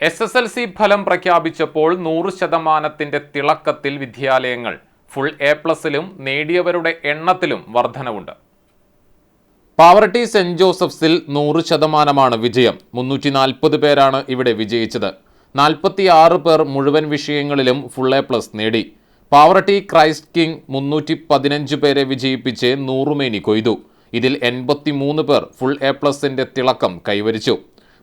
S S L C ഫലം പ്രഖ്യാപിച്ചപ്പോൾ നൂറ് ശതമാനത്തിന്റെ തിളക്കത്തിൽ വിദ്യാലയങ്ങൾ. ഫുൾ എ പ്ലസിലും നേടിയവരുടെ എണ്ണത്തിലും വർധനവുണ്ട്. പാവർട്ടി സെന്റ് ജോസഫ്സിൽ നൂറ് ശതമാനമാണ് വിജയം. മുന്നൂറ്റി നാൽപ്പത് പേരാണ് ഇവിടെ വിജയിച്ചത്. നാൽപ്പത്തി ആറ് പേർ മുഴുവൻ വിഷയങ്ങളിലും ഫുൾ എ പ്ലസ് നേടി. പാവർട്ടി ക്രൈസ്റ്റ് കിങ് മുന്നൂറ്റി പതിനഞ്ച് പേരെ വിജയിപ്പിച്ച് നൂറുമേനി കൊയ്തു. ഇതിൽ എൺപത്തി മൂന്ന് പേർ ഫുൾ എ പ്ലസിന്റെ തിളക്കം കൈവരിച്ചു.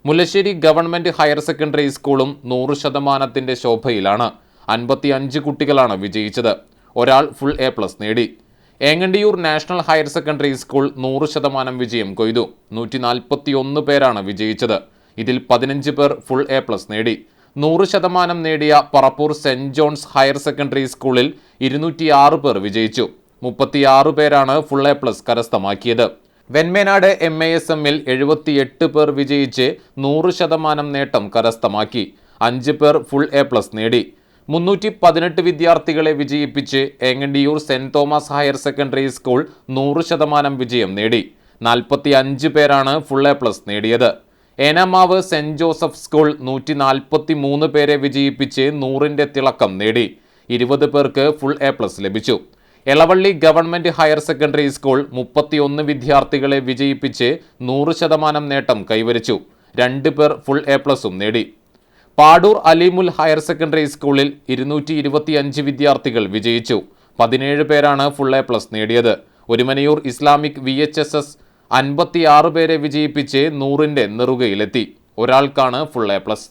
മുല്ലശ്ശേരി ഗവൺമെന്റ് ഹയർ സെക്കൻഡറി സ്കൂളും നൂറ് ശതമാനത്തിന്റെ ശോഭയിലാണ്. അൻപത്തി അഞ്ച് കുട്ടികളാണ് വിജയിച്ചത്. ഒരാൾ ഫുൾ എ പ്ലസ് നേടി. Engandiyur national higher secondary school നൂറ് ശതമാനം വിജയം കൊയ്തു. നൂറ്റി നാൽപ്പത്തി ഒന്ന് പേരാണ് വിജയിച്ചത്. ഇതിൽ പതിനഞ്ച് പേർ ഫുൾ എ പ്ലസ് നേടി. നൂറ് ശതമാനം നേടിയ Parappur saint John's higher secondary സ്കൂളിൽ ഇരുന്നൂറ്റിയാറ് പേർ വിജയിച്ചു. മുപ്പത്തിയാറ് പേരാണ് ഫുൾ എ പ്ലസ് കരസ്ഥമാക്കിയത്. വെൺമേനാട് എം എ എസ് എമ്മിൽ എഴുപത്തിയെട്ട് പേർ വിജയിച്ച് നൂറ് ശതമാനം നേട്ടം കരസ്ഥമാക്കി. അഞ്ച് പേർ ഫുൾ എ പ്ലസ് നേടി. മുന്നൂറ്റി പതിനെട്ട് വിദ്യാർത്ഥികളെ വിജയിപ്പിച്ച് Engandiyur saint Thomas higher secondary school നൂറ് ശതമാനം വിജയം നേടി. നാൽപ്പത്തി അഞ്ച് പേരാണ് ഫുൾ എ പ്ലസ് നേടിയത്. ഏനാമാവ് സെന്റ് ജോസഫ് സ്കൂൾ നൂറ്റി നാൽപ്പത്തി മൂന്ന് പേരെ വിജയിപ്പിച്ച് നൂറിന്റെ തിളക്കം നേടി. ഇരുപത് പേർക്ക് ഫുൾ എ പ്ലസ് ലഭിച്ചു. Elavally government higher secondary school മുപ്പത്തിയൊന്ന് വിദ്യാർത്ഥികളെ വിജയിപ്പിച്ച് നൂറ് ശതമാനം നേട്ടം കൈവരിച്ചു. രണ്ട് പേർ ഫുൾ എ പ്ലസും നേടി. പാടൂർ അലിമുൽ ഹയർ സെക്കൻഡറി സ്കൂളിൽ ഇരുന്നൂറ്റി ഇരുപത്തിയഞ്ച് വിദ്യാർത്ഥികൾ വിജയിച്ചു. പതിനേഴ് പേരാണ് ഫുൾ എ പ്ലസ് നേടിയത്. Orumanayur Islamic V H S S അൻപത്തിയാറ് പേരെ വിജയിപ്പിച്ച് നൂറിന്റെ നെറുകയിലെത്തി. ഒരാൾക്കാണ് ഫുൾ എ പ്ലസ്